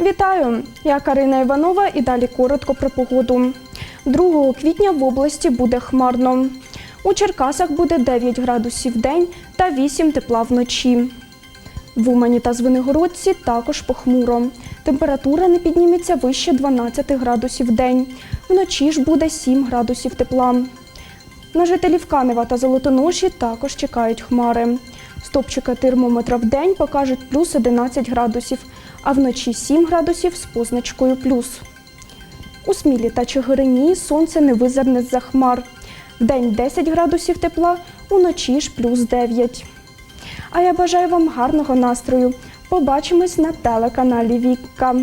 Вітаю! Я Карина Іванова і далі коротко про погоду. 2 квітня в області буде хмарно. У Черкасах буде 9 градусів в день та 8 тепла вночі. В Умані та Звенигородці також похмуро. Температура не підніметься вище 12 градусів в день. Вночі ж буде 7 градусів тепла. На жителів Канева та Золотоноші також чекають хмари. Стопчики термометра в день покажуть плюс 11 градусів, а вночі 7 градусів з позначкою плюс. У Смілі та Чигирині сонце не визирне з-за хмар. Вдень 10 градусів тепла, уночі ж плюс 9. А я бажаю вам гарного настрою. Побачимось на телеканалі Вікка.